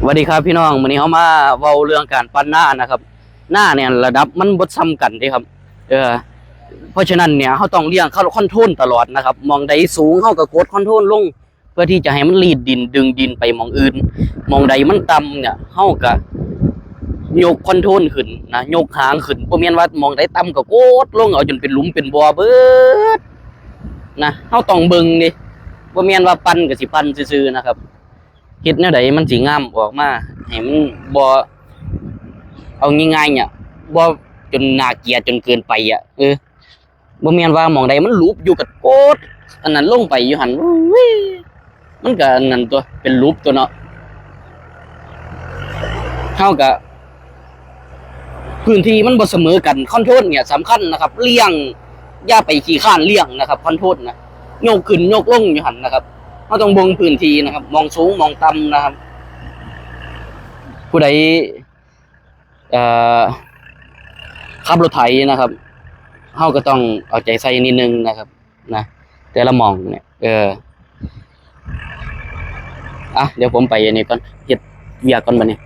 สวัสดีครับพี่น้องวันนี้เขามาเว้าเรื่องการปั้นหน้านะครับ หน้าเนี่ยระดับมันบดซ้ำกันด้ครับ เออเพราะฉะนั้นเนี่ยเขาต้องเลี้ยงเขาคอนโทรลตลอดนะครับ มองใดสูงเขาก็กดคอนโทรลลง เพื่อที่จะให้มันลีดดินดึงดินไปมองอื่น มองใดมันต่ำเนี่ยเขาก็ยกคอนโทรลขึ้นนะยกหางขึ้นบ่แม่นว่ามองใดต่ำก็กดลงเอาจนเป็นหลุมเป็นบ่อเบิดนะเขาต้องเบิงดิบ่แม่นว่าปั้นก็สิปั้นซื่อๆนะครับ เฮ็ดแนวใดมันสิงามออกมาให้มันบ่เอาง่ายๆเนี่ยบ่จนน่าเกลียดจนเกินไปอะเออบ่แม่นว่าหมองใดมันรูปอยู่กับโกดอันนั้นลงไปอยู่หั่นมันก็อันนั้นตัวเป็นรูปตัวเนาะเฮาก็พื้นที่มันบ่เสมอกันคอนโทรลเนี่ยสำคัญนะครับ เลี้ยงอย่าไปขี้ข้านเลี้ยงนะครับคอนโทรลนะโยกขึ้นโยกลงอยู่หั่นนะครับ เราต้องเบงพื้นที่นะครับ มองสูงมองต่ำนะครับ ผู้ใดขับรถไถนะครับเขาก็ต้องเอาใจใส่นิดนึงนะครับนะแต่ละมองเนี่ยเอออะเดี๋ยวผมไปอันนี้ก่อนเฮ็ดเวียกก่อนบัดนี้